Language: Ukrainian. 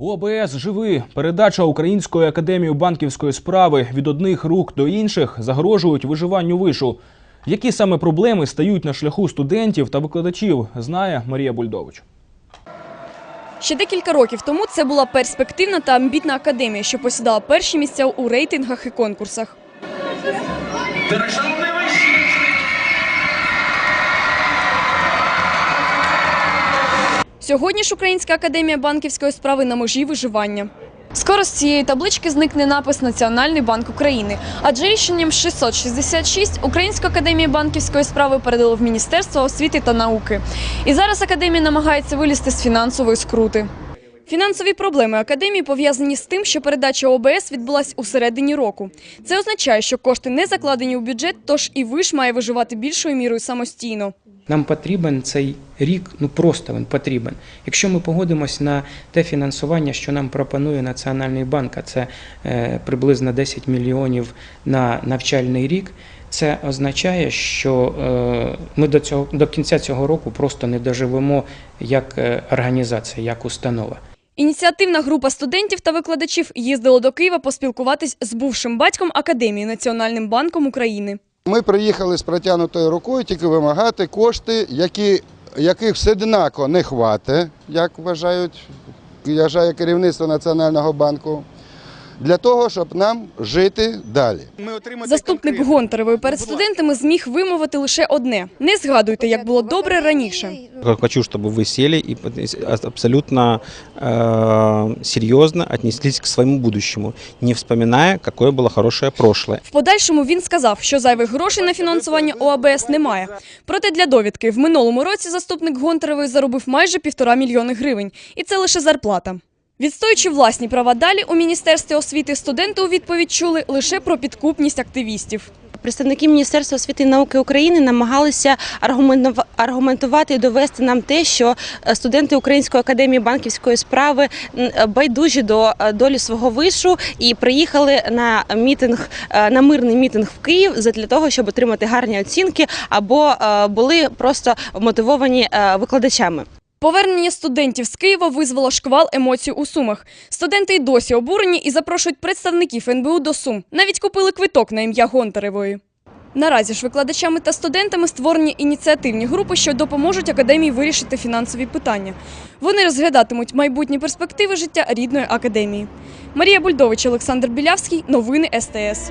ОБС живи. Передача Української академії банківської справи від одних рук до інших загрожують виживанню вишу. Які саме проблеми стають на шляху студентів та викладачів, знає Марія Бульдович. Ще декілька років тому це була перспективна та амбітна академія, що посідала перші місця у рейтингах і конкурсах. Державний Сьогодні ж Українська академія банківської справи на межі виживання. Скоро з цієї таблички зникне напис Національний банк України, адже рішенням 666 Українська академія банківської справи передали в Міністерство освіти та науки. І зараз академія намагається вилізти з фінансової скрути. Фінансові проблеми академії пов'язані з тим, що передача ОБС відбулась у середині року. Це означає, що кошти не закладені у бюджет, тож і виш має виживати більшою мірою самостійно. Нам потрібен цей рік, ну просто він потрібен. Якщо ми погодимось на те фінансування, що нам пропонує Національний банк, а це е, приблизно 10 мільйонів на навчальний рік, це означає, що е, ми до цього до кінця цього року просто не доживемо як е, організація, як установа. Ініціативна група студентів та викладачів їздила до Києва поспілкуватись з бувшим батьком академії Національним банком України. Ми приїхали з протягнутою рукою тільки вимагати кошти, які, яких все однаково не хватить, як вважають, вважає керівництво Національного банку, для того, щоб нам жити далі. Заступник Гонтаревої перед студентами зміг вимовити лише одне: не згадуйте, як було добре раніше. Я Хочу, чтобы вы сели и под- абсолютно э, серьезно отнеслись к своему будущему, не вспоминая, какое было хорошее прошлое. В подальшому він сказав, що зайвих грошей на фінансування ОАБС немає. Проте для довідки в минулому році заступник Гонтаревої заробив майже півтора мільйони гривень, і це лише зарплата. Відстоюючи власні права далі, у міністерстві освіти студенти у відповідь чули лише про підкупність активістів. Представники Міністерства освіти і науки України намагалися аргументува- аргументувати і довести нам те, що е, студенти Української академії банківської справи е, байдужі до е, долі свого вишу і приїхали на мітинг на мирний мітинг в Київ для того, щоб отримати гарні оцінки, або були просто мотивовані викладачами. Повернення студентів з Києва визвало шквал емоцій у Сумах. Студенти й досі обурені і запрошують представників НБУ до Сум. Навіть купили квиток на ім'я Гонтаревої. Наразі ж викладачами та студентами створені ініціативні групи, що допоможуть академії вирішити фінансові питання. Вони розглядатимуть майбутні перспективи життя рідної академії. Марія Бульдович, Олександр Білявський. Новини СТС.